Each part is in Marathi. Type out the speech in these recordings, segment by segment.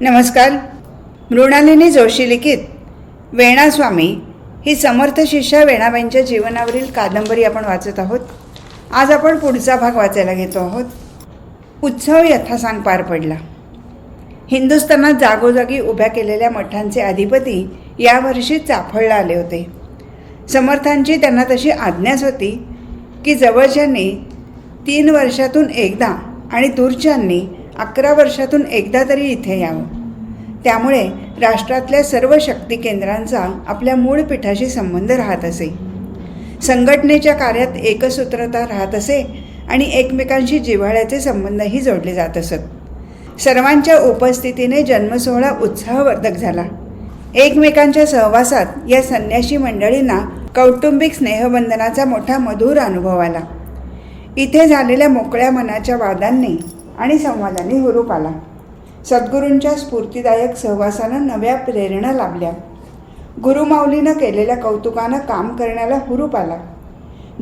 नमस्कार. मृणालिनी जोशी लिखित वेणास्वामी ही समर्थ शिष्या वेणाबाईंच्या जीवनावरील कादंबरी आपण वाचत आहोत. आज आपण पुढचा भाग वाचायला घेतो आहोत. उत्सव यथासांग पार पडला. हिंदुस्थानात जागोजागी उभ्या केलेल्या मठांचे अधिपती यावर्षी चाफळला आले होते. समर्थांची त्यांना तशी आज्ञाच होती की जवळच्यांनी तीन वर्षातून एकदा आणि दूरच्यांनी अकरा वर्षातून एकदा तरी इथे यावं. त्यामुळे राष्ट्रातल्या सर्व शक्ती केंद्रांचा आपल्या मूळ पीठाशी संबंध राहत असे. संघटनेच्या कार्यात एकसूत्रता राहत असे आणि एकमेकांशी जिव्हाळ्याचे संबंधही जोडले जात असत. सर्वांच्या उपस्थितीने जन्मसोहळा उत्साहवर्धक झाला. एकमेकांच्या सहवासात या संन्याशी मंडळींना कौटुंबिक स्नेहबंधनाचा मोठा मधुर अनुभव आला. इथे झालेल्या मोकळ्या मनाच्या वादांनी आणि संवादांनी हुरूप आला. सद्गुरूंच्या स्फूर्तिदायक सहवासानं नव्या प्रेरणा लाभल्या. गुरुमाऊलीनं केलेल्या कौतुकानं काम करण्याला हुरूप आला.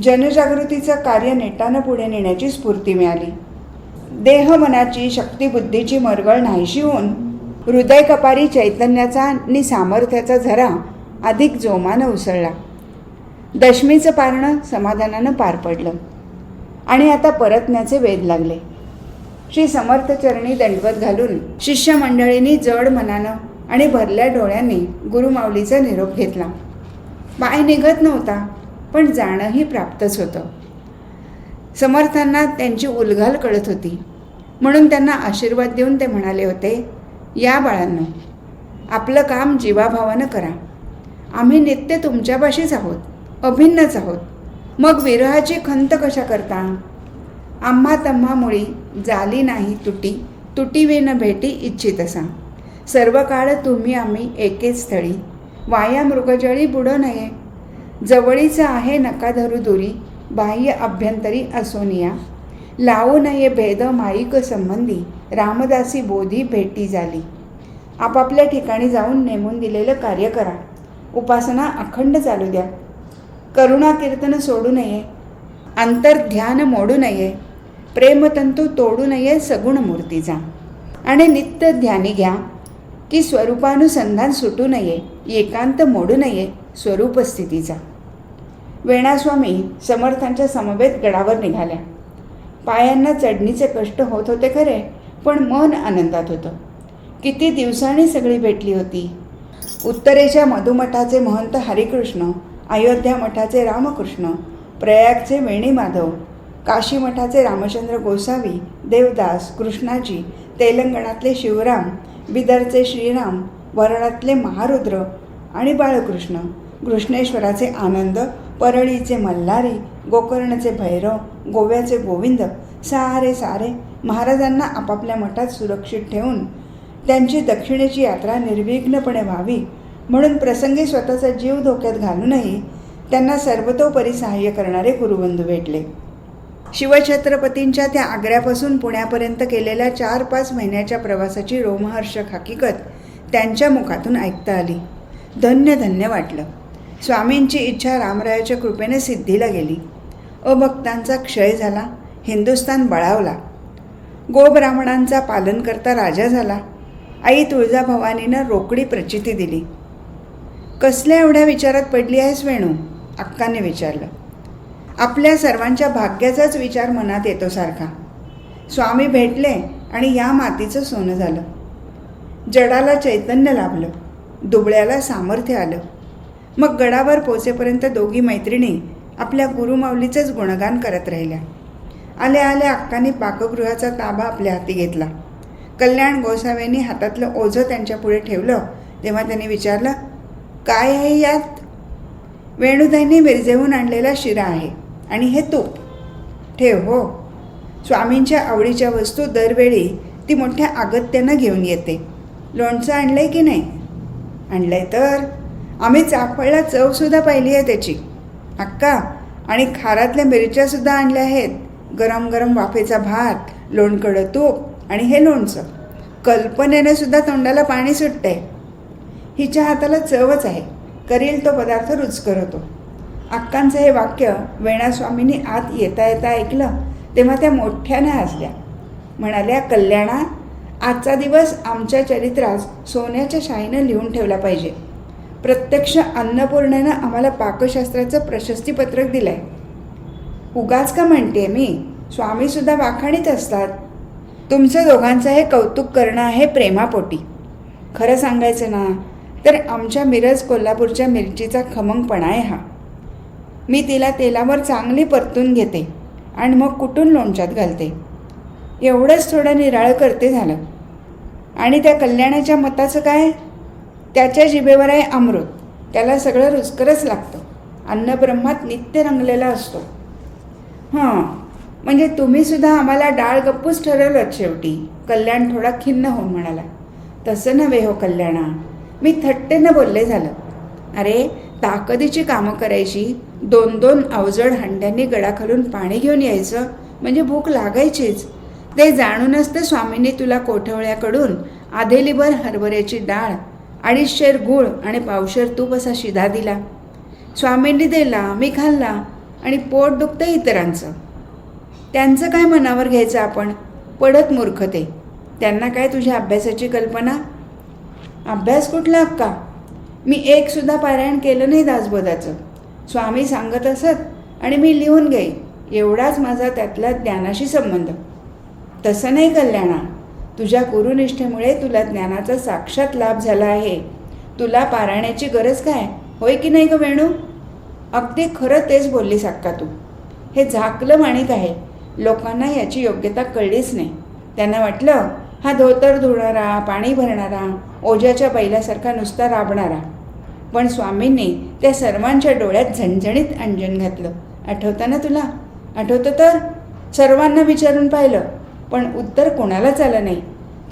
जनजागृतीचं कार्य नेटानं पुढे नेण्याची स्फूर्ती मिळाली. देह मनाची शक्तिबुद्धीची मरगळ नाहीशी होऊन हृदय कपारी चैतन्याचा आणि सामर्थ्याचा झरा अधिक जोमानं उसळला. दशमीचं पारणं समाधानानं पार पडलं. आणि आता परतण्याचे वेध लागले. श्री समर्थ चरणी दंडवत घालून शिष्यमंडळींनी जड मनानं आणि भरल्या डोळ्यांनी गुरुमाऊलीचा निरोप घेतला. पाय निघत नव्हता पण जाणंही प्राप्तच होतं. समर्थांना त्यांची उलघाल कळत होती. म्हणून त्यांना आशीर्वाद देऊन ते म्हणाले होते या बाळांनो आपलं काम जीवाभावानं करा. आम्ही नित्य तुमच्यापाशीच आहोत अभिन्नच आहोत. मग विरहाची खंत कशा करता? आम्हा तम्हामुळी जाली नाही तुटी. तुटी वेन भेटी इच्छित असा. सर्व काळ तुम्ही आम्ही एकेच स्थळी. वाया मृगजळी बुडो नये. जवळीचं आहे नका धरू दुरी. बाह्य अभ्यंतरी असोनिया लावू नये भेद माईक संबंधी. रामदासी बोधी भेटी झाली. आपापल्या ठिकाणी जाऊन नेमून दिलेलं कार्य करा. उपासना अखंड चालू द्या. करुणा कीर्तन सोडू नये. अंतर्ध्यान मोडू नये. प्रेमतंतू तोडू नये सगुण मूर्तीचा. आणि नित्य ध्यानी घ्या की स्वरूपानुसंधान सुटू नये एकांत मोडू नये स्वरूपस्थितीचा. वेणास्वामी समर्थांच्या समवेत गडावर निघाल्या. पायांना चढणीचे कष्ट होत होते खरे पण मन आनंदात होतं. किती दिवसांनी सगळी भेटली होती. उत्तरेच्या मधुमठाचे महंत हरिकृष्ण अयोध्या मठाचे रामकृष्ण प्रयागचे वेणीमाधव काशी मठाचे रामचंद्र गोसावी देवदास कृष्णाजी तेलंगणातले शिवराम बिदरचे श्रीराम वरणातले महारुद्र आणि बाळकृष्ण कृष्णेश्वराचे आनंद परळीचे मल्हारी गोकर्णचे भैरव गोव्याचे गोविंद सारे सारे महाराजांना आपापल्या मठात सुरक्षित ठेवून त्यांची दक्षिणेची यात्रा निर्विघ्नपणे व्हावी म्हणून प्रसंगी स्वतःचा जीव धोक्यात घालूनही त्यांना सर्वतोपरी सहाय्य करणारे गुरुबंधू भेटले. शिवछत्रपतींच्या त्या आग्र्यापासून पुण्यापर्यंत केलेल्या चार पाच महिन्याच्या प्रवासाची रोमहर्षक हकीकत त्यांच्या मुखातून ऐकता आली. धन्य धन्य वाटलं. स्वामींची इच्छा रामरायाच्या कृपेने सिद्धीला गेली. अभक्तांचा क्षय झाला हिंदुस्तान बळावला. गोब्राह्मणांचा पालन करता राजा झाला. आई तुळजाभवानीनं रोकडी प्रचिती दिली. कसल्या एवढ्या विचारात पडली आहेस वेणू? अक्काने विचारलं. आपल्या सर्वांच्या भाग्याचाच विचार मनात येतो सारखा. स्वामी भेटले आणि या मातीचं सोनं झालं. जडाला चैतन्य लाभलं. दुबळ्याला सामर्थ्य आलं. मग गडावर पोचेपर्यंत दोघी मैत्रिणी आपल्या गुरुमाऊलीचेच गुणगान करत राहिल्या. आल्या आल्या अक्काने पाकगृहाचा ताबा आपल्या हाती घेतला. कल्याण गोसाव्यांनी हातातलं ओझं त्यांच्यापुढे ठेवलं तेव्हा त्यांनी विचारलं काय आहे यात? वेणुताईंनी मिरजेहून आणलेला शिरा आहे. आणि हे तूप. ठेव हो. स्वामींच्या आवडीच्या वस्तू दरवेळी ती मोठ्या आगत्यानं घेऊन येते. लोणचं आणलं आहे की नाही? आणलं आहे तर. आम्ही चाफळला चवसुद्धा पाहिली आहे त्याची. अक्का आणि खारातल्या मिरच्यासुद्धा आणल्या आहेत. गरम गरम वाफेचा भात लोणकडं तूप आणि हे लोणचं. कल्पनेनं सुद्धा तोंडाला पाणी सुटतंय. हिच्या हाताला चवच आहे. करील तो पदार्थ रुचकर होतो अक्कांचं हे वाक्य वेणास्वामींनी आत येता येता ऐकलं तेव्हा त्या मोठ्याने हसल्या. म्हणाल्या कल्याणा आजचा दिवस आमच्या चरित्रास सोन्याच्या शाईनं लिहून ठेवला पाहिजे. प्रत्यक्ष अन्नपूर्णेनं आम्हाला पाकशास्त्राचं प्रशस्तीपत्रक दिलं आहे उगाच का म्हणते मी? स्वामीसुद्धा वाखाणीत असतात. तुमचं दोघांचं हे कौतुक करणं आहे प्रेमापोटी. खरं सांगायचं ना तर आमच्या मिरज कोल्हापूरच्या मिरचीचा खमंगपणा आहे हा. मी तिला तेलावर चांगली परतून घेते आणि मग कुठून लोणच्यात घालते. एवढंच थोडं निराळ करते झालं. आणि त्या कल्याणाच्या मताचं काय? त्याच्या जिभेवर आहे अमृत. त्याला सगळं रुचकरच लागतं. अन्नब्रह्मात नित्य रंगलेला असतो. हां म्हणजे तुम्हीसुद्धा आम्हाला डाळ गप्पूच ठरवलं शेवटी. कल्याण थोडा खिन्न होऊन म्हणाला. तसं नव्हे हो कल्याणा. मी थट्टेनं बोलले झालं. अरे ताकदीची कामं करायची दोन दोन अवजड हंड्यांनी गडाखालून पाणी घेऊन यायचं म्हणजे भूक लागायचीच. ते जाणूनच तर स्वामींनी तुला कोठवळ्याकडून आधेलीभर हरभऱ्याची डाळ अडीचशेर गूळ आणि पावशेर तूप असा शिधा दिला. स्वामींनी दिला मी खाल्ला आणि पोट दुखतं इतरांचं. त्यांचं काय मनावर घ्यायचं आपण? पडत मूर्ख ते त्यांना काय तुझ्या अभ्यासाची कल्पना? अभ्यास कुठला अक्का? मी एकसुद्धा पारायण केलं नाही दासबोधाचं. स्वामी सांगत असत आणि मी लिहून घेई एवढाच माझा त्यातला ज्ञानाशी संबंध. तसं नाही कल्याणा. तुझ्या गुरुनिष्ठेमुळे तुला ज्ञानाचा साक्षात लाभ झाला आहे. तुला पारायणाची गरज काय? होय की नाही ग वेणू? अगदी खरं तेच बोललीस अक्का तू. हे झाकलं माणिक आहे. लोकांना याची योग्यता कळलीच नाही. त्यांना वाटलं हा धोतर धुणारा पाणी भरणारा ओझ्याच्या बैलासारखा नुसता राबणारा. पण स्वामींनी त्या सर्वांच्या डोळ्यात झणझणीत अंजन घातलं. आठवतं ना तुला? आठवतं तर? सर्वांना विचारून पाहिलं पण उत्तर कोणालाच आलं नाही.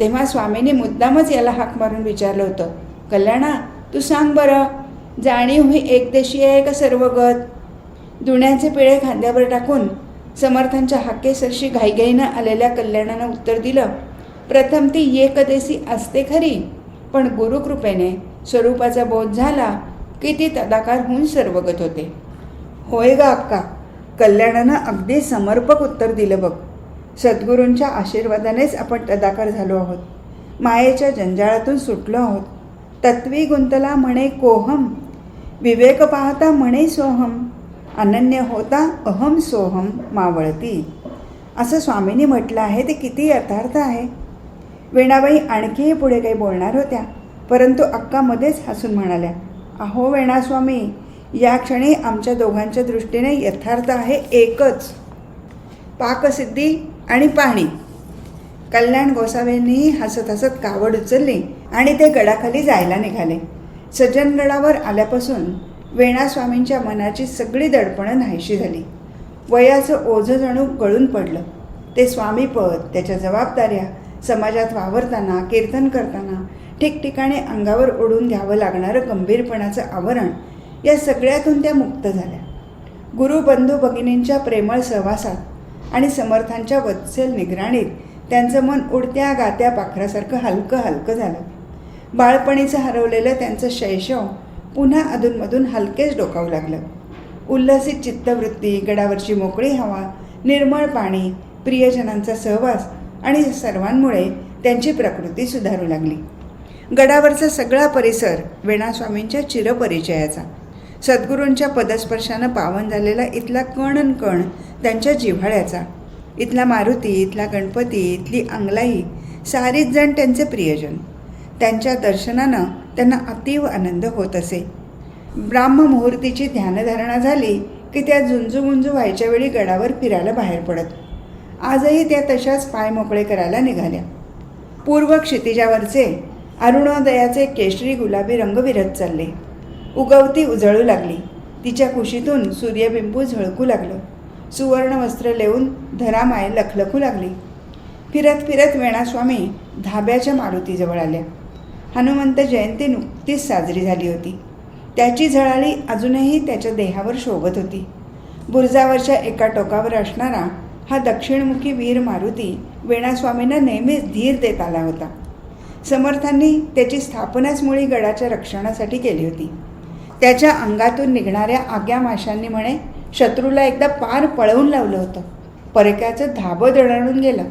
तेव्हा स्वामींनी मुद्दामच याला हाक मारून विचारलं होतं. कल्याणा तू सांग बरं जाणीव ही एकदेशी आहे का सर्वगत? दुण्याचे पिळे खांद्यावर टाकून समर्थांच्या हाकेसरशी घाईघाईनं आलेल्या कल्याणानं उत्तर दिलं प्रथम ती एकदेशी असते खरी पण गुरुकृपेने स्वरूपाचा बोध झाला की ती तदाकार होऊन सर्वगत होते. होय गा अक्का कल्याणानं अगदी समर्पक उत्तर दिलं बघ. सद्गुरूंच्या आशीर्वादानेच आपण तदाकार झालो आहोत. मायेच्या जंजाळातून सुटलो आहोत. तत्वी गुंतला म्हणे कोहम विवेक पाहता म्हणे सोहम अनन्य होता अहम सोहम मावळती. असं स्वामींनी म्हटलं आहे ते किती यथार्थ आहे. वेणाबाई आणखीही पुढे काही बोलणार होत्या. परंतु अक्कामध्येच हसून म्हणाल्या अहो वेणास्वामी या क्षणी आमच्या दोघांच्या दृष्टीने यथार्थ आहे एकच. पाकसिद्धी आणि पाणी. कल्याण गोसावेंनी हसत हसत कावड उचलली आणि ते गडाखाली जायला निघाले. सज्जनगडावर आल्यापासून वेणास्वामींच्या मनाची सगळी दडपणं नाहीशी झाली. वयाचं ओझं जणू गळून पडलं. ते स्वामीपद त्याच्या जबाबदाऱ्या समाजात वावरताना कीर्तन करताना ठिकठिकाणी अंगावर ओढून घ्यावं लागणारं गंभीरपणाचं आवरण या सगळ्यातून त्या मुक्त झाल्या. गुरु बंधू भगिनींच्या प्रेमळ सहवासात आणि समर्थांच्या वत्सल निगराणीत त्यांचं मन उडत्या गात्या पाखरासारखं हलकं हलकं झालं. बाळपणीचं हरवलेलं त्यांचं शैशव पुन्हा अधूनमधून हलकेच डोकावू लागलं. उल्हसित चित्तवृत्ती गडावरची मोकळी हवा निर्मळ पाणी प्रियजनांचा सहवास आणि सर्वांमुळे त्यांची प्रकृती सुधारू लागली. गडावरचा सगळा परिसर वेणास्वामींच्या चिरपरिचयाचा. सद्गुरूंच्या पदस्पर्शानं पावन झालेला इथला कण कण त्यांच्या जिव्हाळ्याचा. इथला मारुती इथला गणपती इथली अंगलाई सारीच जण त्यांचे प्रियजन. त्यांच्या दर्शनानं त्यांना अतीव आनंद होत असे. ब्राह्ममुहूर्तीची ध्यानधारणा झाली की त्या झुंजूमुंजू व्हायच्या वेळी गडावर फिरायला बाहेर पडत. आजही त्या तशाच पाय मोकळे करायला निघाल्या. पूर्व क्षितिजावरचे अरुणोदयाचे केशरी गुलाबी रंग विरत चालले. उगवती उजळू लागली. तिच्या कुशीतून सूर्यबिंबू झळकू लागलं. सुवर्ण वस्त्र लेऊन धरामाय लखलखू लागली. फिरत फिरत वेणास्वामी धाब्याच्या मारुतीजवळ आल्या. हनुमंत जयंती नुकतीच साजरी झाली होती. त्याची झळाळी अजूनही त्याच्या देहावर शोभत होती. बुरजावरच्या एका टोकावर असणारा हा दक्षिणमुखी वीर मारुती वेणास्वामींना नेहमीच धीर देत आला होता. समर्थांनी त्याची स्थापनाच मुळी गडाच्या रक्षणासाठी केली होती. त्याच्या अंगातून निघणाऱ्या आग्या माशांनी म्हणे शत्रूला एकदा पार पळवून लावलं होतं. परक्याचं धाबं दणाणून गेलं.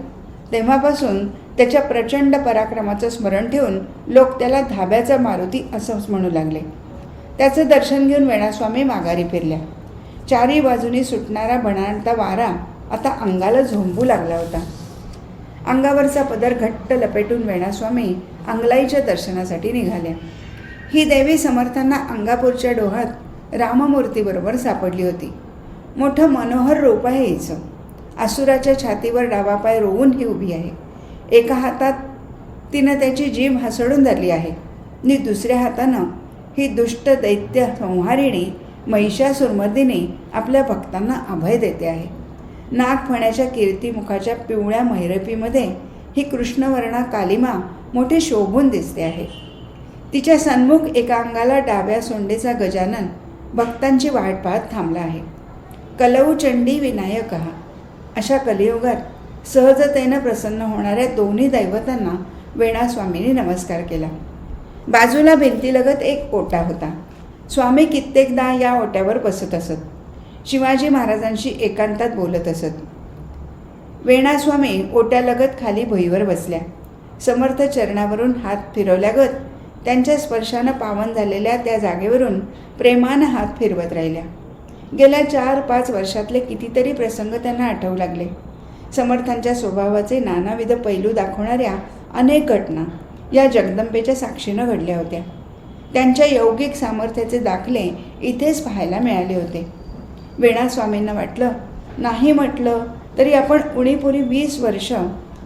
तेव्हापासून त्याच्या प्रचंड पराक्रमाचं स्मरण ठेवून लोक त्याला धाब्याचा मारुती असंच म्हणू लागले. त्याचं दर्शन घेऊन वेणास्वामी माघारी फिरल्या. चारी बाजूनी सुटणारा बनाणता वारा आता अंगाला झोंबू लागला होता. अंगावरचा पदर घट्ट लपेटून वेणास्वामी अंगलाईच्या दर्शनासाठी निघाल्या ही देवी समर्थांना अंगापूरच्या डोहात राममूर्तीबरोबर सापडली होती. मोठं मनोहर रूप आहे हिचं. आसुराच्या छातीवर डावा पाय रोवून ही उभी आहे. एका हातात तिनं त्याची जीभ हसडून धरली आहे. आणि दुसऱ्या हातानं ही दुष्ट दैत्य संहारिणी महिषासुरमर्दिनी आपल्या भक्तांना अभय देते आहे. नागफण्याच्या कीर्तिमुखाच्या पिवळ्या मैरपीमध्ये ही कृष्णवर्णा कालिमा मोठे शोभून दिसते आहे. तिच्या सन्मुख एका अंगाला डाव्या सोंडेचा गजानन भक्तांची वाट पाहत थांबला आहे. कलऊ चंडी विनायक हा अशा कलियुगात सहजतेनं प्रसन्न होणाऱ्या दोन्ही दैवतांना वेणास्वामींनी नमस्कार केला. बाजूला भिंतीलगत एक ओटा होता. स्वामी कित्येकदा या ओट्यावर बसत असत. शिवाजी महाराजांशी एकांतात बोलत असत. वेणास्वामी ओट्यालगत खाली भुईवर बसल्या. समर्थ चरणावरून हात फिरवल्यागत त्यांच्या स्पर्शानं पावन झालेल्या त्या जागेवरून प्रेमानं हात फिरवत राहिल्या. गेल्या चार पाच वर्षातले कितीतरी प्रसंग त्यांना आठवू लागले. समर्थांच्या स्वभावाचे नानाविध पैलू दाखवणाऱ्या अनेक घटना या जगदंबेच्या साक्षीनं घडल्या होत्या. त्यांच्या यौगिक सामर्थ्याचे दाखले इथेच पाहायला मिळाले होते. वेणास्वामींना वाटलं. नाही म्हटलं तरी आपण उणीपुरी वीस वर्ष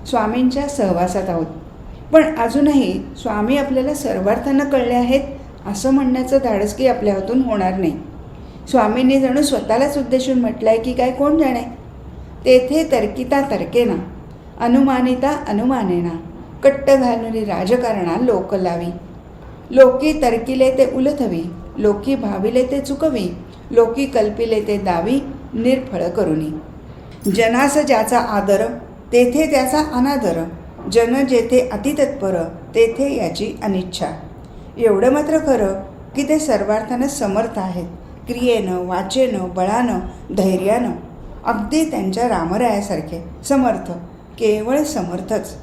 स्वामींच्या सहवासात आहोत. पण अजूनही स्वामी आपल्याला सर्वार्थानं कळले आहेत असं म्हणण्याचं धाडसकी आपल्या हातून होणार नाही. स्वामींनी जणू स्वतःलाच उद्देशून म्हटलं आहे की काय कोण जाणे? तेथे तर्किता तर्केना अनुमानिता अनुमानेना कट्ट घालुनी राजकारणा लोक लावी. लोकी तर्किले ते उलथवी लोकी भाविले ते चुकवी लोकी कल्पिले ते दावी निर्फळ करुनी. जनास ज्याचा आदर तेथे त्याचा अनादर. जन जेथे अतितत्पर तेथे याची अनिच्छा. एवढं मात्र खरं की ते सर्वार्थानं समर्थ आहेत. क्रियेनं वाचेनं बळानं धैर्यानं. अगदी त्यांच्या रामरायासारखे समर्थ. केवळ समर्थच.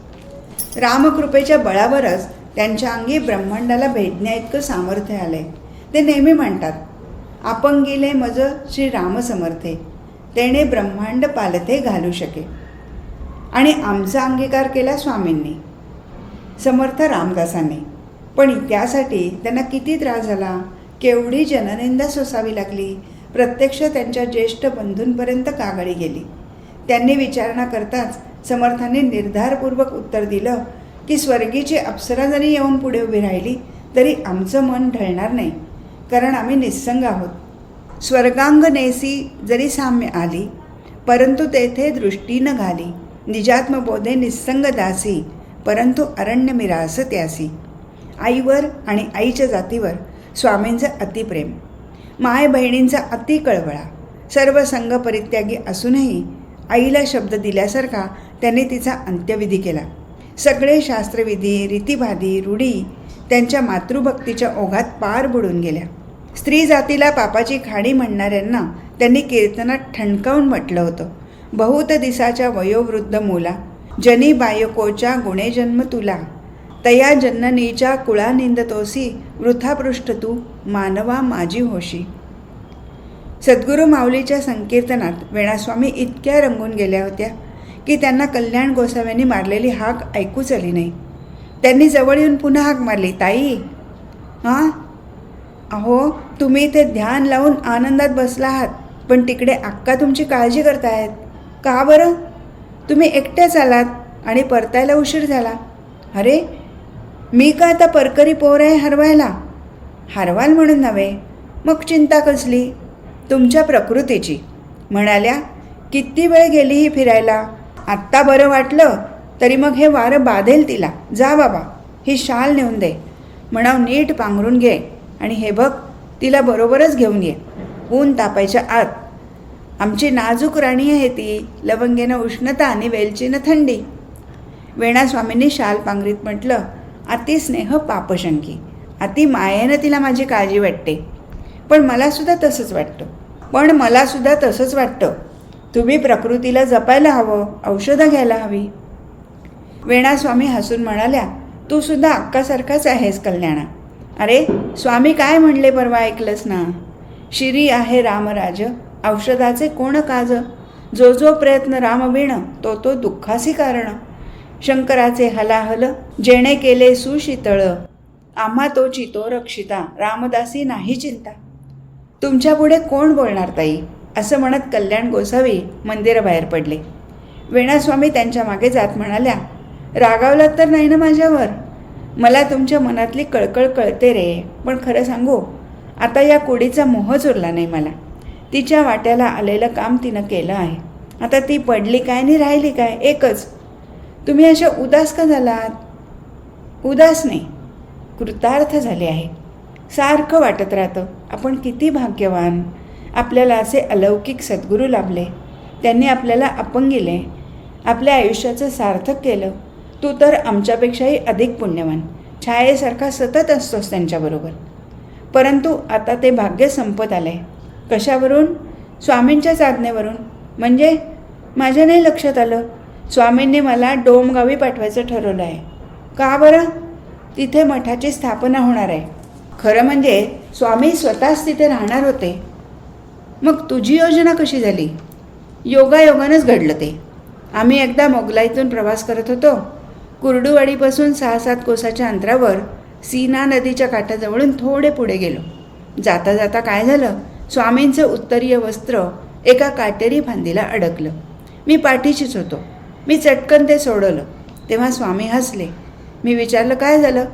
रामकृपेच्या बळावरच त्यांच्या अंगी ब्रह्मांडाला भेदण्याइतकं सामर्थ्य आलंय. ते नेहमी म्हणतात आपण गेले मज श्री राम समर्थे. तेणे ब्रह्मांड पालथे घालू शके. आणि आमचा अंगीकार केला स्वामींनी. समर्थ रामदासांनी. पण त्यासाठी त्यांना किती त्रास झाला? केवढी जननिंदा सोसावी लागली? प्रत्यक्ष त्यांच्या ज्येष्ठ बंधूंपर्यंत कागळी गेली? त्यांनी विचारणा करताच समर्थांनी निर्धारपूर्वक उत्तर दिलं की स्वर्गीची अप्सरा जरी येऊन पुढे उभी राहिली तरी आमचं मन ढळणार नाही. कारण आम्ही निस्संग आहोत. स्वर्गांग नेसी जरी साम्य आली परंतु तेथे दृष्टी न घाली. निजात्मबोधे निस्संग दासी परंतु अरण्य मिरास त्यासी. आईवर आणि आईच्या जातीवर स्वामींचं अतिप्रेम माय बहिणींचा अति कळवळा. सर्व संघ परित्यागी असूनही आईला शब्द दिल्यासारखा त्यांनी तिचा अंत्यविधी केला. सगळे शास्त्रविधी रीतिभादी रूढी त्यांच्या मातृभक्तीच्या ओघात पार बुडून गेल्या. स्त्री जातीला पापाची खाणी म्हणणाऱ्यांना त्यांनी कीर्तनात ठणकावून म्हटलं होतं. बहुत दिसाच्या वयोवृद्ध मुला जनी बायकोच्या गुणे जन्म तुला. तया जन्ननीच्या कुळा निंदतोसी वृथापृष्ठ तू मानवा माझी होशी. सद्गुरू माऊलीच्या संकीर्तनात वेणास्वामी इतक्या रंगून गेल्या होत्या की त्यांना कल्याण गोसाव्यांनी मारलेली हाक ऐकूच आली नाही. त्यांनी जवळ येऊन पुन्हा हाक मारली ताई. हां? अहो तुम्ही इथे ध्यान लावून आनंदात बसला आहात पण तिकडे अक्का तुमची काळजी करतायत. का बरं? तुम्ही एकट्याच आलात आणि परतायला उशीर झाला. अरे मी का आता परकरी पोर आहे हरवायला? हरवाल म्हणून नव्हे मग चिंता कसली? तुमच्या प्रकृतीची. म्हणाल्या किती वेळ गेली ही फिरायला? आत्ता बरं वाटलं तरी मग हे वारं बाधेल तिला. जा बाबा ही शाल नेऊन दे. म्हणाव नीट पांघरून घे. आणि हे बघ तिला बरोबरच घेऊन ये. ऊन तापायच्या आत. आमची नाजूक राणी आहे ती लवंगेनं उष्णता आणि वेलचीनं थंडी. वेणास्वामींनी शाल पांघरीत म्हटलं अति स्नेह पापशंकी. अति मायेनं तिला माझी काळजी वाटते. पण मलासुद्धा तसंच वाटतं. पण मलासुद्धा तसंच वाटतं. तुम्ही प्रकृतीला जपायला हवं औषधं घ्यायला हवी. वेणास्वामी हसून म्हणाल्या तू सुद्धा अक्कासारखाच आहेस कल्याणा. अरे स्वामी काय म्हणले परवा ऐकलंस ना? शिरी आहे रामराज औषधाचे कोण काज? जो जो प्रयत्न रामविण तो तो दुःखासी कारण. शंकराचे हलाहल जेणे केले सुशीतळ. आम्हा तो चितो रक्षिता रामदासी नाही चिंता. तुमच्यापुढे कोण बोलणार ताई? असं म्हणत कल्याण गोसावी मंदिराबाहेर पडले. वेणास्वामी त्यांच्या मागे जात म्हणाल्या रागावलात तर नाही ना माझ्यावर? मला तुमच्या मनातली कळकळ कळते रे. पण खरं सांगू आता या कुडीचा मोहच उरला नाही मला. तिच्या वाट्याला आलेलं काम तिनं केलं आहे. आता ती पडली काय आणि राहिली काय? एकच. तुम्ही अशा उदास का झालात? उदास नाही. कृतार्थ झाले आहे. सारखं वाटत राहतं. आपण किती भाग्यवान. आपल्याला असे अलौकिक सद्गुरू लाभले. त्यांनी आपल्याला अपंगिले आपल्या आयुष्याचं सार्थक केलं. तू तर आमच्यापेक्षाही अधिक पुण्यवान. छायेसारखा सतत असतोस त्यांच्याबरोबर. परंतु आता ते भाग्य संपत आलं आहे कशावरून? स्वामींच्याच आज्ञेवरून म्हणजे? माझ्या नाही लक्षात आलं. स्वामींनी मला डोमगावी पाठवायचं ठरवलं आहे. का बरं? तिथे मठाची स्थापना होणार आहे. खरं म्हणजे स्वामी स्वतःच तिथे राहणार होते. मग तुझी योजना कशी झाली? योगायोगानंच घडलं ते. आम्ही एकदा मोगलाईतून प्रवास करत होतो. कुर्डुवाडीपासून सहा सात कोसाच्या अंतरावर सीना नदीच्या काठाजवळून थोडे पुढे गेलो. जाता जाता काय झालं? स्वामींचं उत्तरीय वस्त्र एका काटेरी फांदीला अडकलं. मी पाठीशीच होतो. मी चटकन ते सोडवलं. तेव्हा स्वामी हसले. मी विचारलं काय झालं?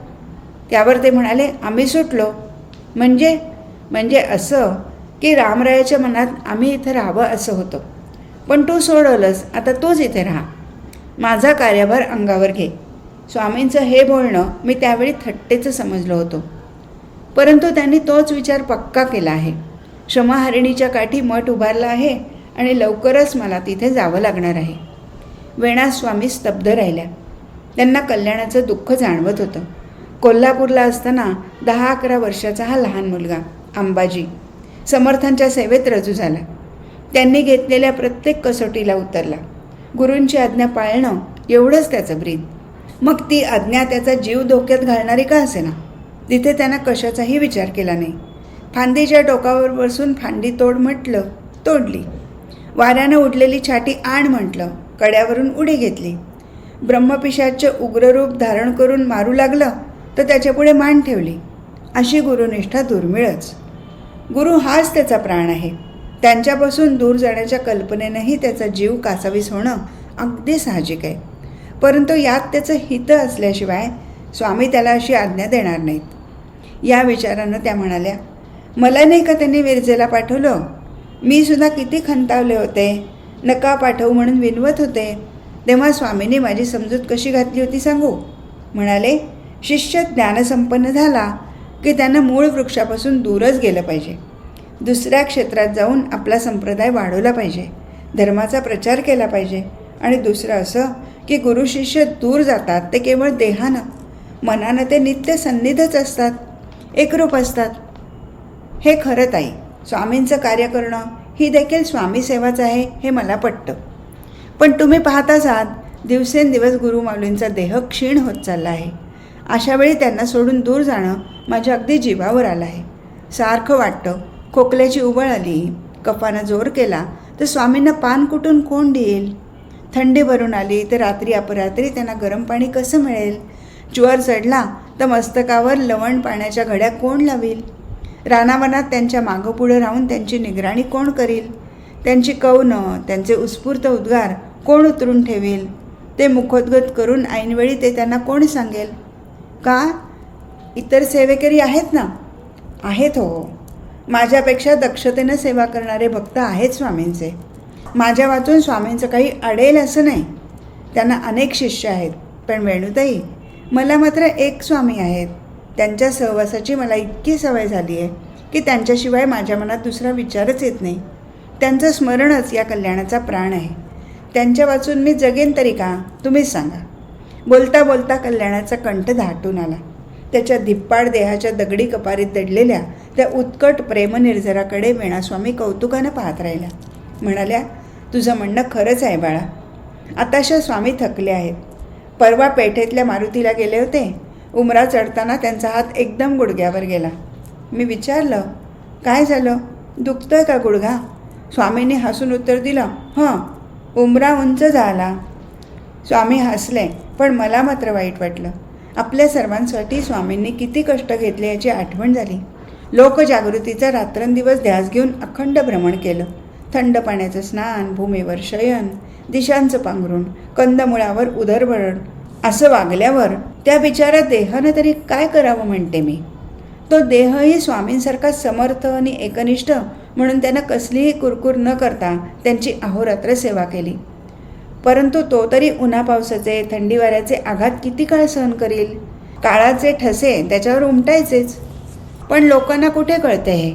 त्यावर ते म्हणाले आम्ही सुटलो. म्हणजे? म्हणजे असं की रामरायाच्या मनात आम्ही इथं राहावं असं होतं. पण तू सोडवलंस. आता तूच इथे राहा. माझा कार्यभार अंगावर घे. स्वामींचं हे बोलणं मी त्यावेळी थट्टेचं समजलो होतो. परंतु त्यांनी तोच विचार पक्का केला आहे. क्षमाहरिणीच्या काठी मठ उभारला आहे आणि लवकरच मला तिथे जावं लागणार आहे. वेणा स्वामी स्तब्ध राहिल्या. त्यांना कल्याणाचं दुःख जाणवत होतं. कोल्हापूरला असताना दहा अकरा वर्षाचा हा लहान मुलगा अंबाजी समर्थांच्या सेवेत रजू झाला. त्यांनी घेतलेल्या प्रत्येक कसोटीला उतरला. गुरूंची आज्ञा पाळणं एवढंच त्याचं ब्रीद. मग ती आज्ञा त्याचा जीव धोक्यात घालणारी का असेना? तिथे त्यांना कशाचाही विचार केला नाही. फांदीच्या टोकावर बसून फांदी तोड म्हटलं तोडली. वाऱ्यानं उडलेली छाटी आण म्हटलं कड्यावरून उडी घेतली. ब्रह्मपिशाचे उग्ररूप धारण करून मारू लागलं तर त्याच्यापुढे मान ठेवली. अशी गुरुनिष्ठा दुर्मिळच. गुरु हाच त्याचा प्राण आहे. त्यांच्यापासून दूर जाण्याच्या कल्पनेनंही त्याचा जीव कासावीस होणं अगदी साहजिक आहे. परंतु यात त्याचं हित असल्याशिवाय स्वामी त्याला अशी आज्ञा देणार नाहीत. या विचारानं त्या म्हणाल्या मला नाही का त्यांनी विरजेला पाठवलं? मी सुद्धा किती खंतावले होते. नका पाठवू म्हणून विनवत होते. तेव्हा स्वामींनी माझी समजूत कशी घातली होती सांगू? म्हणाले शिष्य ज्ञानसंपन्न झाला की त्यांना मूळ वृक्षापासून दूरच गेलं पाहिजे. दुसऱ्या क्षेत्रात जाऊन आपला संप्रदाय वाढवला पाहिजे. धर्माचा प्रचार केला पाहिजे. आणि दुसरं असं की गुरु शिष्य दूर जातात ते केवळ देहानं. मनानं ते नित्य सन्निधच असतात. एकरूप असतात. हे खरं ताई स्वामींचं कार्य करणं ही देखील स्वामी सेवाच आहे हे मला पटतं. पण तुम्ही पाहताच आहात दिवसेंदिवस गुरुमाऊलींचा देह क्षीण होत चालला आहे. अशावेळी त्यांना सोडून दूर जाणं माझ्या अगदी जीवावर आलं आहे. सारखं वाटतं खोकल्याची उबळ आली. कफानं जोर केला. तर स्वामींना पान कुठून कोण देईल? थंडी भरून आली तर रात्री अपरात्री त्यांना गरम पाणी कसं मिळेल? ज्वर चढला तर मस्तकावर लवण पाण्याच्या घड्या कोण लावील? रानावनात त्यांच्या मागं पुढं राहून त्यांची निगराणी कोण करील? त्यांची कवनं त्यांचे उत्स्फूर्त उद्गार कोण उतरून ठेवेल? ते मुखोद्गत करून ऐनवेळी ते त्यांना कोण सांगेल? का? इतर सेवेकरी आहेत ना? आहेत हो. माझ्यापेक्षा दक्षतेनं सेवा करणारे भक्त आहेत स्वामींचे. माझ्या वाचून स्वामींचं काही अडेल असं नाही. त्यांना अनेक शिष्य आहेत पण वेणुताई मला मात्र एक स्वामी आहेत. त्यांच्या सहवासाची मला इतकी सवय झाली आहे की त्यांच्याशिवाय माझ्या मनात दुसरा विचारच येत नाही. त्यांचं स्मरणच या कल्याणाचा प्राण आहे. त्यांच्या वाचून मी जगेन तरी का तुम्हीच सांगा. बोलता बोलता कल्याणाचा कंठ दाटून आला. त्याच्या धिप्पाड देहाच्या दगडी कपारीत दडलेल्या त्या उत्कट प्रेमनिर्झराकडे वेणास्वामी कौतुकानं पाहत राहिल्या. म्हणाल्या तुझं म्हणणं खरंच आहे बाळा. आताशा स्वामी थकले आहेत. परवा पेठेतल्या मारुतीला गेले होते. उमरा चढताना त्यांचा हात एकदम गुडघ्यावर गेला. मी विचारलं काय झालं? दुखतंय का गुडघा? स्वामींनी हसून उत्तर दिलं हं उमरा उंच झाला. स्वामी हसले पण मला मात्र वाईट वाटलं. आपल्या सर्वांसाठी स्वामींनी किती कष्ट घेतले याची आठवण झाली. लोकजागृतीचा रात्रंदिवस ध्यास घेऊन अखंड भ्रमण केलं. थंड पाण्याचं स्नान भूमीवर शयन दिशांचं पांघरून कंदमुळावर उदरभरण असं वागल्यावर त्या बिचारा देहानं तरी काय करावं म्हणते मी? तो देहही स्वामींसारखा समर्थ आणि एकनिष्ठ म्हणून त्यांना कसलीही कुरकुर न करता त्यांची अहोरात्र सेवा केली. परंतु तो तरी उन्हा पावसाचे थंडी वाऱ्याचे आघात किती काळ सहन करील? काळाचे ठसे त्याच्यावर उमटायचेच. पण लोकांना कुठे कळते हे?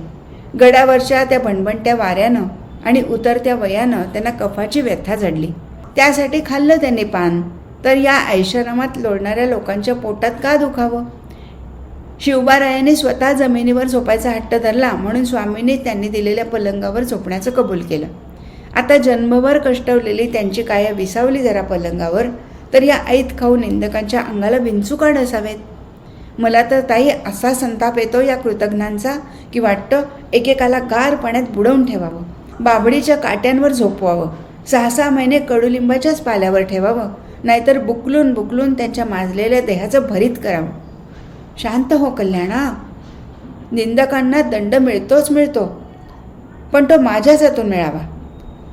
गडावरच्या त्या भणभणत्या वाऱ्यानं आणि उतरत्या वयानं त्यांना कफाची व्यथा जडली. त्यासाठी खाल्लं त्यांनी पान. तर या ऐशारामात लोडणाऱ्या लोकांच्या पोटात का दुखावं? शिवबारायाने स्वतः जमिनीवर झोपायचा हट्ट धरला म्हणून स्वामींनी त्यांनी दिलेल्या पलंगावर झोपण्याचं कबूल केलं. आता जन्मभर कष्टवलेली त्यांची काया विसावली जरा पलंगावर तर या ऐत खाऊ निंदकांच्या अंगाला विंचू काढ असावेत. मला तर ताई असा संताप येतो या कृतज्ञांचा की वाटतं एकेकाला गार पाण्यात बुडवून ठेवावं. बाबडीच्या काट्यांवर झोपवावं. सहा सहा महिने कडुलिंबाच्याच पाल्यावर ठेवावं. नाहीतर बुकलून बुकलून त्यांच्या माजलेल्या देहाचं भरीत करावं. शांत हो कल्याणा. निंदकांना दंड मिळतोच मिळतो पण तो माझ्याच हातून मिळावा.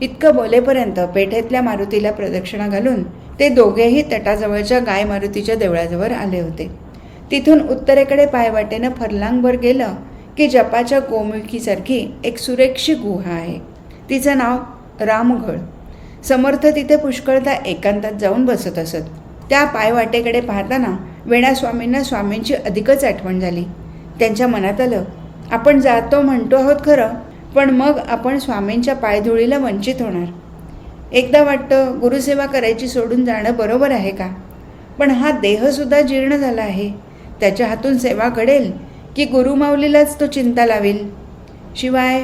इतकं बोलेपर्यंत पेठेतल्या मारुतीला प्रदक्षिणा घालून ते दोघेही तटाजवळच्या गाय मारुतीच्या देवळाजवळ आले होते. तिथून उत्तरेकडे पायवाटेनं फरलांगवर गेलं की जपाच्या गोमुखीसारखी एक सुरक्षित गुहा आहे. तिचं नाव रामघळ. समर्थ तिथे पुष्कळदा एकांतात जाऊन बसत असत. त्या पायवाटेकडे पाहताना वेणास्वामींना स्वामींची अधिकच आठवण झाली. त्यांच्या मनात आलं आपण जातो म्हणतो आहोत खरं पण मग आपण स्वामींच्या पायधुळीला वंचित होणार. एकदा वाटतं गुरुसेवा करायची सोडून जाणं बरोबर आहे का? पण हा देहसुद्धा जीर्ण झाला आहे. त्याच्या हातून सेवा घडेल की गुरुमाऊलीलाच तो चिंता लावेल? शिवाय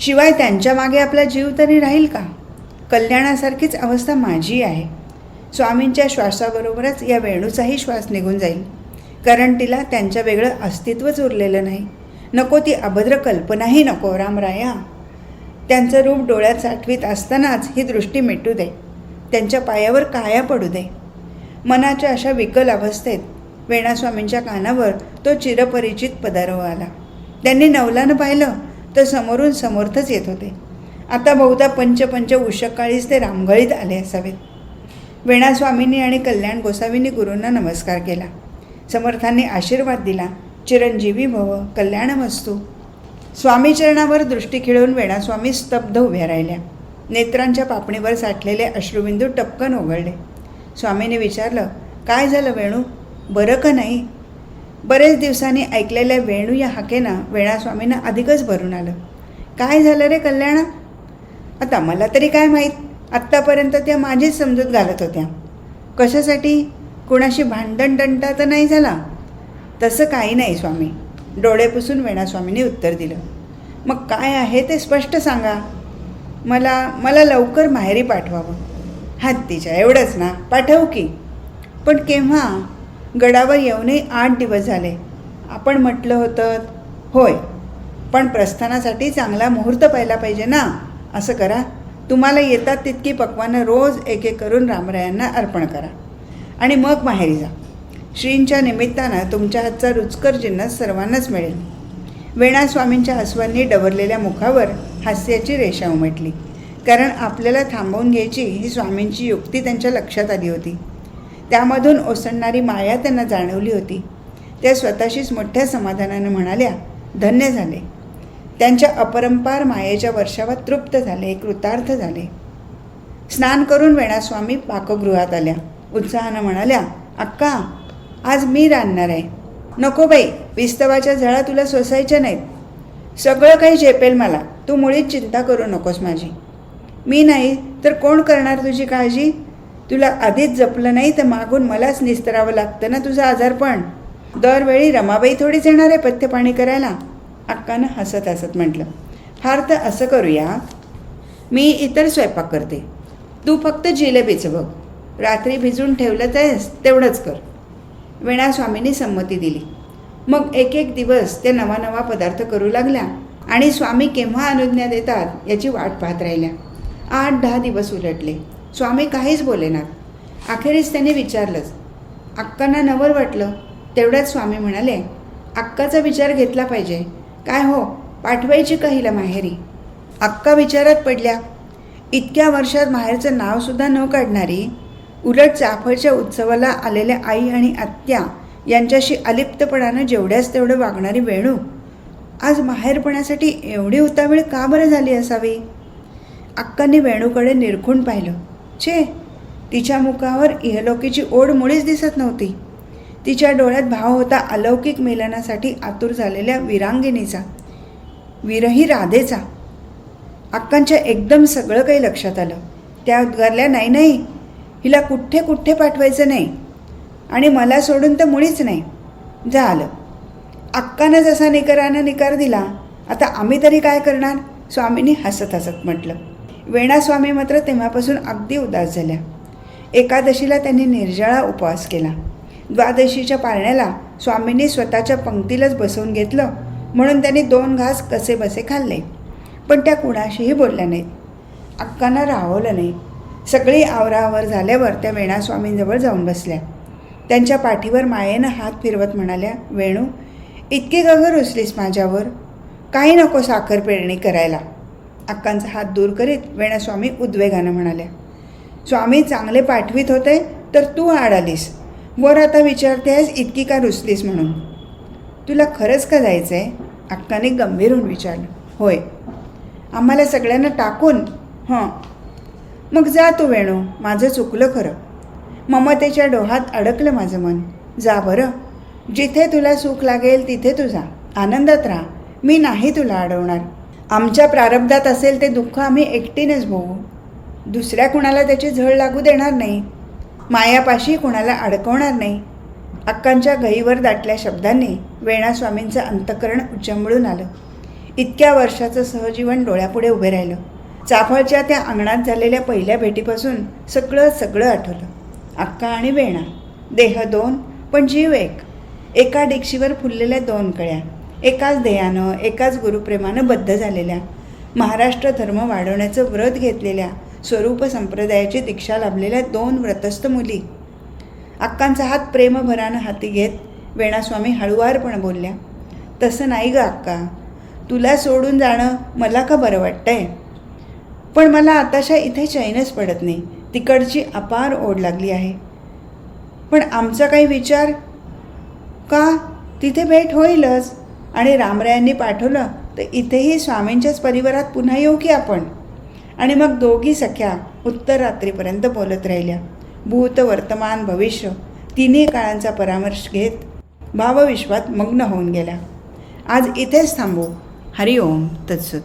शिवाय त्यांच्या मागे आपला जीव तरी राहील का? कल्याणासारखीच अवस्था माझी आहे. स्वामींच्या श्वासाबरोबरच या वेणूचाही श्वास निघून जाईल. कारण तिला त्यांच्या वेगळं अस्तित्वच उरलेलं नाही. नको ती अभद्र कल्पनाही नको रामराया. त्यांचं रूप डोळ्यात साठवीत असतानाच ही दृष्टी मिटू दे. त्यांच्या पायावर काया पडू दे. मनाच्या अशा विकल अवस्थेत वेणास्वामींच्या कानावर तो चिरपरिचित पदार्थ आला. त्यांनी नवलानं पाहिलं तर समोरून समर्थच येत होते. आता बहुधा पंचपंच उषकाळीच ते रामगळीत आले असावेत. वेणास्वामींनी आणि कल्याण गोसावींनी गुरूंना नमस्कार केला. समर्थांनी आशीर्वाद दिला. चिरंजीवी भव कल्याणमस्तू. स्वामीचरणावर दृष्टी खिळून वेणास्वामी स्तब्ध उभ्या राहिल्या. नेत्रांच्या पापणीवर साठलेले अश्रुबिंदू टपकन ओघळले. स्वामीने विचारलं काय झालं वेणू? बरं का नाही? बरेच दिवसांनी ऐकलेल्या वेणू या हाकेनं वेणास्वामींना अधिकच भरून आलं. काय झालं रे कल्याणा? आता मला तरी काय माहीत? आत्तापर्यंत त्या माझीच समजूत घालत होत्या. कशासाठी? कुणाशी भांडण तंटा तर नाही झाला? तसं काही नाही स्वामी. डोळे पुसून वेणास्वामींनी उत्तर दिलं. मग काय आहे ते स्पष्ट सांगा. मला मला लवकर माहेरी पाठवावं. हत्तीच्या एवढंच ना? पाठवू की? पण केव्हा? गडावर येऊनही आठ दिवस झाले. आपण म्हटलं होतं होय पण प्रस्थानासाठी चांगला मुहूर्त पाहिला पाहिजे ना? असं करा. तुम्हाला येतात तितकी पक्वानं रोज एक एक करून रामरायांना अर्पण करा. आणि मग माहेरी जा. श्रींच्या निमित्तानं तुमच्या हातचा रुचकर जिन्नस सर्वांनाच मिळेल. वेणास्वामींच्या हसवांनी डवरलेल्या मुखावर हास्याची रेषा उमटली. कारण आपल्याला थांबवून घ्यायची ही स्वामींची युक्ती त्यांच्या लक्षात आली होती. त्यामधून ओसंडणारी माया त्यांना जाणवली होती. त्या स्वतःशीच मोठ्या समाधानानं म्हणाल्या धन्य झाले. त्यांच्या अपरंपार मायेच्या वर्षावर तृप्त झाले कृतार्थ झाले. स्नान करून वेणास्वामी पाकगृहात आल्या. उत्साहानं म्हणाल्या अक्का आज मी रांधणार आहे. नको बाई विस्तवाच्या झळा तुला सोसायच्या नाहीत. सगळं काही झेपेल मला. तू मुळीच चिंता करू नकोस माझी. मी नाही तर कोण करणार तुझी काळजी? तुला आधीच जपलं नाही तर मागून मलाच निस्तरावं लागतं ना तुझं आजारपण. दरवेळी रमाबाई थोडीच येणार आहे पथ्य पाणी करायला. अक्कानं हसत हसत म्हटलं फार तर असं करूया. मी इतर स्वयंपाक करते. तू फक्त जिलेबीचं बघ. रात्री भिजून ठेवलं तेच तेवढंच कर. वीणा स्वामींनी संमती दिली. मग एक एक दिवस त्या नवा नवा पदार्थ करू लागल्या आणि स्वामी केव्हा अनुज्ञा देतात याची वाट पाहत राहिल्या. आठ दहा दिवस उलटले. स्वामी काहीच बोलेनात अखेरीस त्याने विचारलंच. अक्कांना नवर वाटलं. तेवढ्याच स्वामी म्हणाले अक्काचा विचार घेतला पाहिजे. काय हो पाठवायची का हिला माहेरी? अक्का विचारात पडल्या. इतक्या वर्षात माहेरचं नावसुद्धा न काढणारी उलट चाफळच्या उत्सवाला आलेल्या आई आणि आत्या यांच्याशी अलिप्तपणानं जेवढ्याच तेवढं वागणारी वेणू आज माहेरपणासाठी एवढी उतावीळ का बरं झाली असावी? अक्कांनी वेणूकडे निरखून पाहिलं. छे तिच्या मुखावर इहलोकीची ओढ मुळीच दिसत नव्हती. तिच्या डोळ्यात भाव होता अलौकिक मिलनासाठी आतुर झालेल्या विरांगिणीचा विरही राधेचा. अक्कांच्या एकदम सगळं काही लक्षात आलं. त्या उद्गारल्या नाही नाही हिला कुठे कुठे पाठवायचं नाही? आणि मला सोडून तर मुळीच नाही. झालं. अक्कानं जसा निकरानं निकार दिला आता आम्ही तरी काय करणार? स्वामींनी हसत हसत म्हटलं. वेणास्वामी मात्र तेव्हापासून अगदी उदास झाल्या. एकादशीला त्यांनी निर्जळा उपवास केला. द्वादशीच्या पाळण्याला स्वामींनी स्वतःच्या पंक्तीलाच बसवून घेतलं म्हणून त्यांनी दोन घास कसे बसे खाल्ले. पण त्या कुणाशीही बोलल्या नाहीत. अक्कांना राहवलं नाही. सगळी आवराआवर झाल्यावर त्या वेणास्वामींजवळ जाऊन बसल्या. त्यांच्या पाठीवर मायेनं हात फिरवत म्हणाल्या वेणू इतकी गगर उचलीस माझ्यावर. काही नको साखर पेरणी करायला. अक्कांचा हात दूर करीत वेणास्वामी उद्वेगानं म्हणाल्या स्वामी चांगले पाठवीत होते तर तू आड आलीस. वर आता आहेस इतकी का रुसलीस म्हणून? तुला खरंच का जायचं आहे अक्काने गंभीर होऊन विचारलं होय. आम्हाला सगळ्यांना टाकून? हं. मग जा तू वेणू माझं चुकलं खरं. ममतेच्या डोहात अडकलं माझं मन. जा बरं. जिथे तुला सुख लागेल तिथे तू जा. आनंदात राहा. मी नाही तुला अडवणार आमच्या प्रारब्धात असेल ते दुःख आम्ही एकटीनेच भोगू. दुसऱ्या कुणाला त्याची झळ लागू देणार नाही. मायापाशी कुणाला अडकवणार नाही. अक्कांच्या गईवर दाटल्या शब्दांनी वेणास्वामींचं अंतकरण उचंबळून आलं. इतक्या वर्षाचं सहजीवन डोळ्यापुढे उभे राहिलं. चाफळच्या त्या अंगणात झालेल्या पहिल्या भेटीपासून सगळं सगळं आठवलं. अक्का आणि वेणा देह दोन पण जीव एक. एका डिक्षीवर फुललेल्या दोन कळ्या. एकाच ध्येयानं एकाच गुरुप्रेमानं बद्ध झालेल्या महाराष्ट्र धर्म वाढवण्याचं व्रत घेतलेल्या स्वरूप संप्रदायाची दीक्षा लाभलेल्या दोन व्रतस्थ मुली. अक्कांचा हात प्रेमभरानं हाती घेत वेणास्वामी हळुवारपणे बोलल्या तसं नाही ग अक्का. तुला सोडून जाणं मला का बरं वाटतंय? पण मला आताशा इथे चैनच पडत नाही. तिकडची अपार ओढ लागली आहे. पण आमचा काही विचार? का? तिथे भेट होईलच. आणि रामरायांनी पाठवलं तर इथेही स्वामींच्याच परिवारात पुन्हा येऊ की आपण? आणि मग दोघी सख्या उत्तर रात्रीपर्यंत बोलत राहिल्या. भूत वर्तमान भविष्य तिन्ही काळांचा परामर्श घेत भावविश्वात मग्न होऊन गेल्या. आज इथेच थांबू. हरिओम तत्सुत.